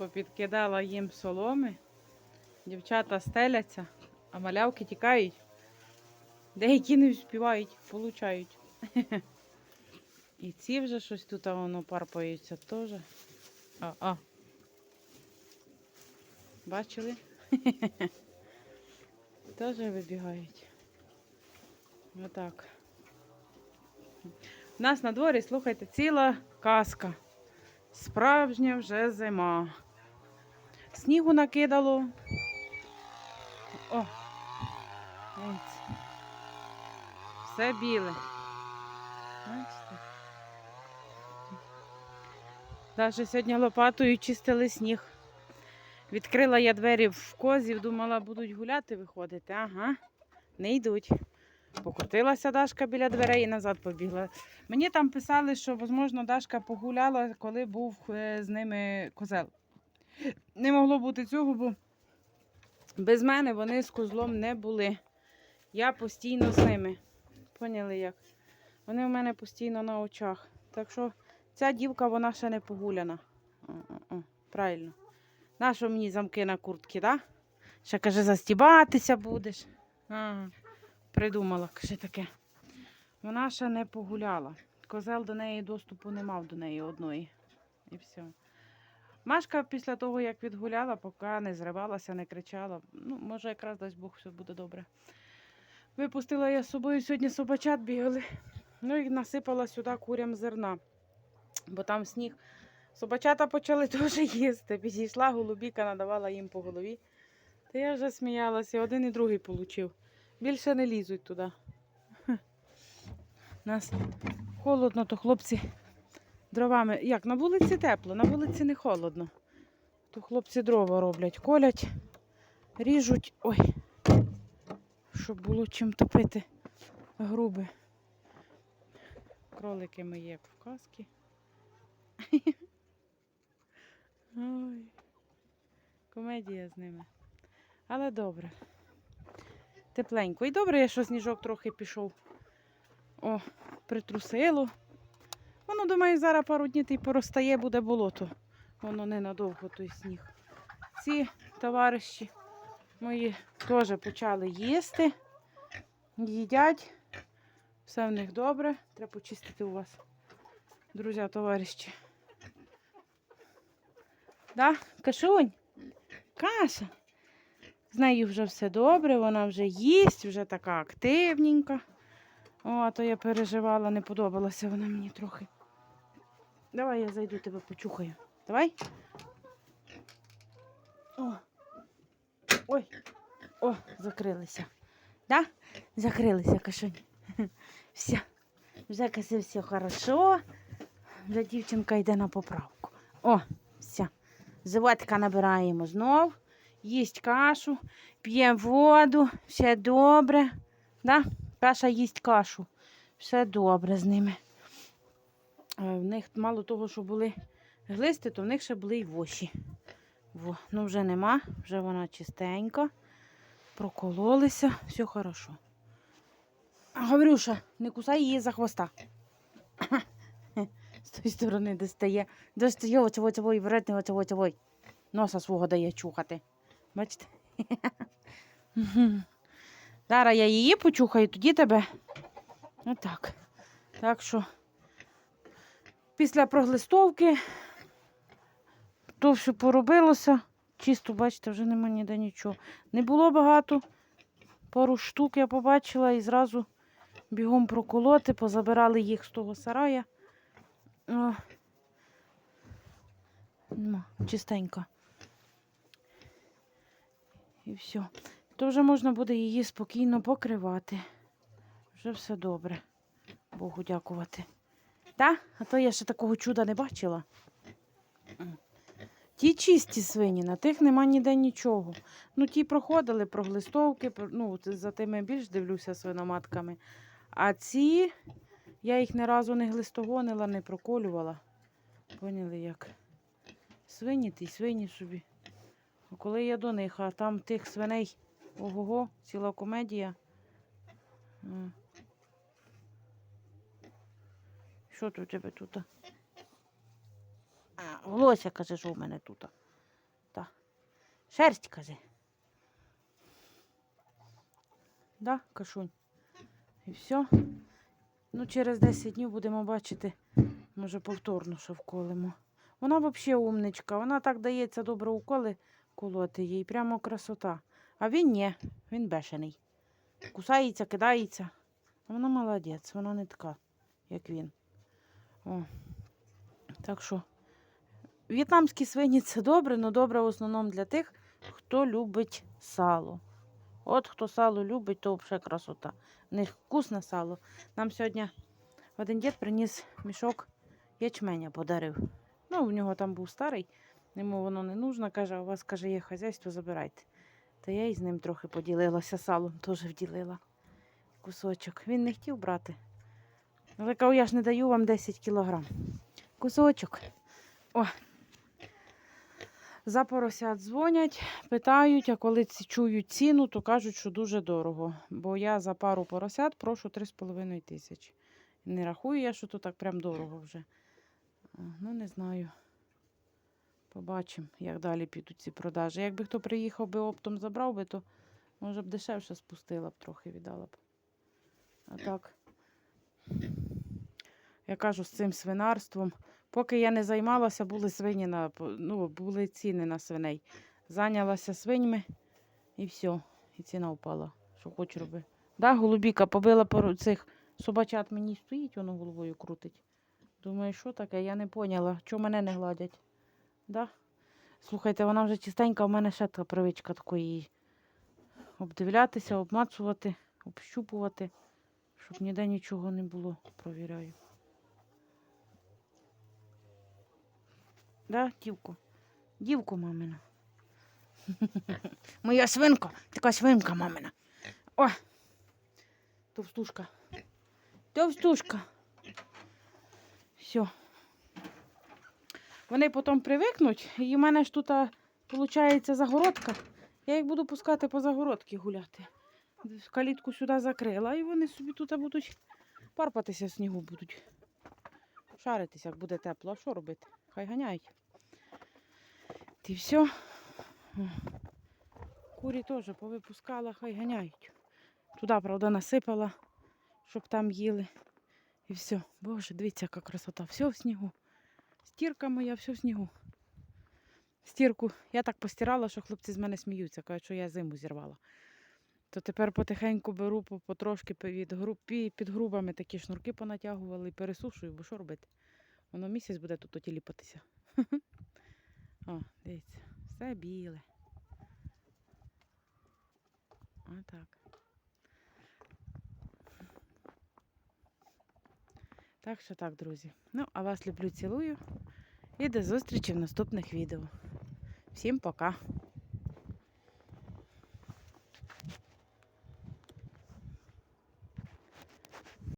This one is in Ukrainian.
Попідкидала їм соломи. Дівчата стеляться, а малявки тікають. Деякі не вспівають, получають. І ці вже щось тут воно парпаються теж. А, а. Бачили? Теж вибігають. Отак. У нас на дворі, слухайте, ціла казка. Справжня вже зима. Снігу накидало. О! Все біле. Бачите? Даже сьогодні лопатою чистили сніг. Відкрила я двері в козів, думала, будуть гуляти, виходити. Ага, не йдуть. Покрутилася Дашка біля дверей і назад побігла. Мені там писали, що, можливо, Дашка погуляла, коли був е, з ними козел. Не могло бути цього, бо без мене вони з козлом не були. Я постійно з ними. Поняли як? Вони у мене постійно на очах. Так що ця дівка, вона ще не погуляна. О-о-о, Правильно. Нащо мені замки на куртки, да? Ще каже, застібатися будеш. Ага. Придумала, каже таке. Вона ще не погуляла. Козел до неї доступу не мав до неї одної. І все. Машка після того, як відгуляла, поки не зривалася, не кричала. Ну, може, якраз дасть Бог, все буде добре. Випустила я з собою сьогодні собачат бігали. Ну і насипала сюди курям зерна, бо там сніг. Собачата почали теж їсти. Підійшла голубіка, надавала їм по голові. Та я вже сміялася, один і другий получив. Більше не лізуть туди. Нас холодно, то хлопці дровами. Як, на вулиці тепло, на вулиці не холодно. То хлопці дрова роблять, колять, ріжуть. Ой, щоб було чим топити груби. Кролики мої як в казки. Ой, комедія з ними. Але добре. Тепленько. І добре, що сніжок трохи пішов. О, притрусило. Воно, думаю, зараз пару днів і поростає, буде болото. Воно ненадовго той сніг. Ці товариші мої теж почали їсти, їдять. Все в них добре. Треба почистити у вас, друзі, товариші. Да? Кашунь? Каша. З нею вже все добре, вона вже їсть, вже така активненька. О, а то я переживала, не подобалася вона мені трохи. Давай я зайду тебе почухаю. Давай. О. Ой. О, закрилися. Да? Закрилися, кашунь. Все. Вже каже, все хорошо. Вже дівчинка йде на поправку. О, все. Животика набираємо знов. Їсть кашу, п'є воду, все добре. Да? Каша їсть кашу. Все добре з ними. В них мало того, що були глисти, то в них ще були й воші. Во. Ну вже нема, вже вона чистенька. Прокололися, все хорошо. Гаврюша, не кусай її за хвоста. З тої сторони достає. Достає вредний оцього оцього. Носа свого дає чухати. Бачите? Зараз я її почухаю, тоді тебе. Отак. Так що після проглистовки то все поробилося. Чисто, бачите, вже нема ніде нічого. Не було багато. Пару штук я побачила і зразу бігом проколоти, позабирали їх з того сарая. О. Чистенько. І все. То вже можна буде її спокійно покривати. Вже все добре. Богу дякувати. Та? А то я ще такого чуда не бачила. Ті чисті свині, на тих нема ніде нічого. Ну, ті проходили проглистовки, про- ну, за тими більш дивлюся свиноматками. А ці я їх ні разу не глистогонила, не проколювала. Поняли як? Свині ті свині собі. А Коли я до них, а там тих свиней, ого-го, ціла комедія. Що тут у тебе тут? А, волосся, каже, що у мене тут. Шерсть, каже. Да, кашунь. І все. Ну, через 10 днів будемо бачити, може, повторно що вколимо. Вона взагалі умничка, вона так дається добре уколи колоти їй, прямо красота. А він ні, він бешений. Кусається, кидається. А вона молодець, вона не така, як він. О. Так що в'єтнамські свині це добре, але добре в основному для тих, хто любить сало. От хто сало любить, то взагалі красота. В них вкусне сало. Нам сьогодні один дід приніс мішок ячменя подарив. Ну, в нього там був старий, йому воно не нужно. Каже, у вас каже, є хазяйство, забирайте. Та я із ним трохи поділилася салом, теж вділила кусочок. Він не хотів брати. Але я ж не даю вам 10 кілограм. Кусочок. О. За поросят дзвонять, питають, а коли чують ціну, то кажуть, що дуже дорого. Бо я за пару поросят прошу 3,5 тисячі. Не рахую я, що то так прям дорого вже. Ну, не знаю. Побачимо, як далі підуть ці продажі. Якби хто приїхав би оптом забрав би, то може б дешевше спустила б трохи, віддала б. А так, я кажу, з цим свинарством. Поки я не займалася, були свині на ну, були ціни на свиней. Зайнялася свиньми і все. І ціна впала. Що хочу роби. Да, голубіка побила пару цих собачат мені стоїть, воно головою крутить. Думаю, що таке? Я не поняла, чого мене не гладять. Да? Слухайте, вона вже чистенька, у мене ще така привичка такої обдивлятися, обмацувати, общупувати, щоб ніде нічого не було. Провіряю. Да, дівку? Дівку мамина. Моя свинка, така свинка мамина. О! Товстушка. Товстушка. Все. Вони потім привикнуть, і в мене ж тут виходить загородка. Я їх буду пускати по загородці гуляти. Калітку сюди закрила, і вони собі тут будуть парпатися в снігу будуть. Шаритися, як буде тепло. А що робити? Хай ганяють. І все. Курі теж повипускала, хай ганяють. Туди, правда, насипала, щоб там їли. І все. Боже, дивіться, яка красота. Все в снігу. Стірка моя, все в снігу. Стірку я так постирала, що хлопці з мене сміються, кажуть, що я зиму зірвала. То тепер потихеньку беру по- потрошки під, гру- пі- під грубами такі шнурки понатягували і пересушую, бо що робити? Воно місяць буде тут оті ліпатися. О, дивіться, все біле. Отак. Так що так, друзі. Ну, а вас люблю, цілую. І до зустрічі в наступних відео. Всім пока!